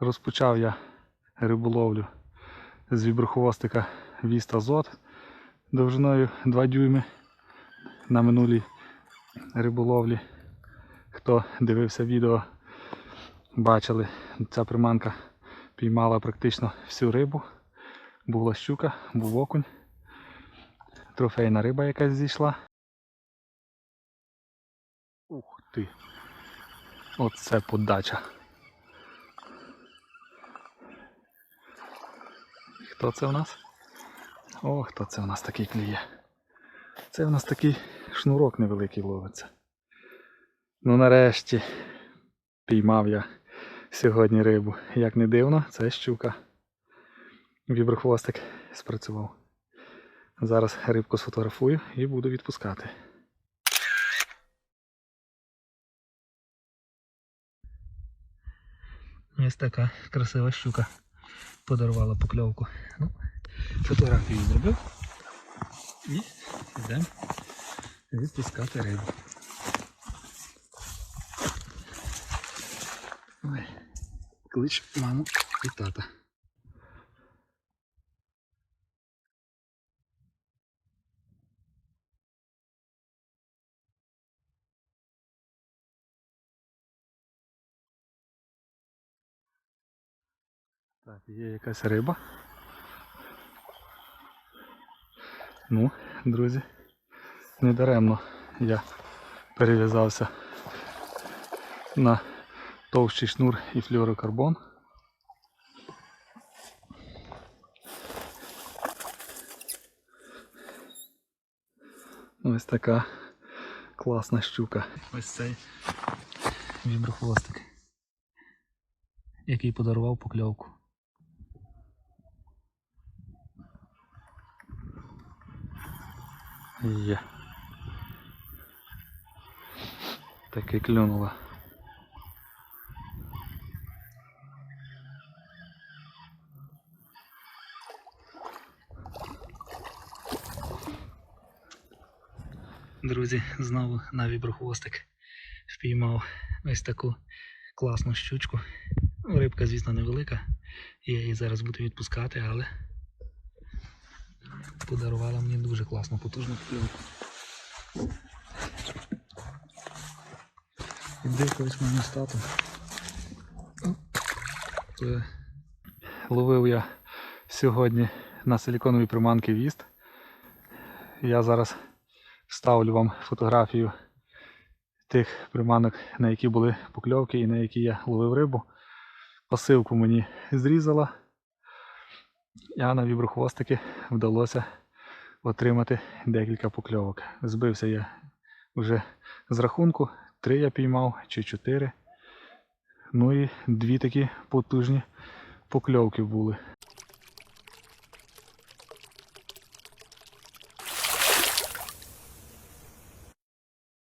Розпочав я риболовлю з віброхвостика Віст Азот довжиною 2 дюйми на минулій риболовлі. Хто дивився відео, бачили, ця приманка піймала практично всю рибу. Була щука, був окунь, трофейна риба якась зійшла. Ух ти! Оце подача. Хто це у нас? О, хто це у нас такий клює? Це у нас такий шнурок невеликий ловиться. Ну нарешті піймав я сьогодні рибу. Як не дивно, це щука. Віброхвостик спрацював. Зараз рибку сфотографую і буду відпускати. Ось така красива щука подарувала покльовку. Ну, фотографію зробив. І йдемо відпускати рибу. Ой, клич маму і тата. Так, є якась риба. Ну, друзі, недаремно я перев'язався на товщий шнур і флюорокарбон. Ось така класна щука. Ось цей віброхвостик, який подарував покльовку. Є. Таки клюнуло. Друзі, знову на віброхвостик впіймав ось таку класну щучку. Рибка, звісно, невелика. Я її зараз буду відпускати, але подарувала мені дуже класну потужну. Іди колись моєму стату. Ловив я сьогодні на силіконовій приманки віст. Я зараз ставлю вам фотографію тих приманок, на які були покльовки і на які я ловив рибу. Посилку мені зрізала. А на віброхвостики вдалося отримати декілька покльовок. Збився я вже з рахунку, три я піймав чи чотири. Ну і дві такі потужні покльовки були.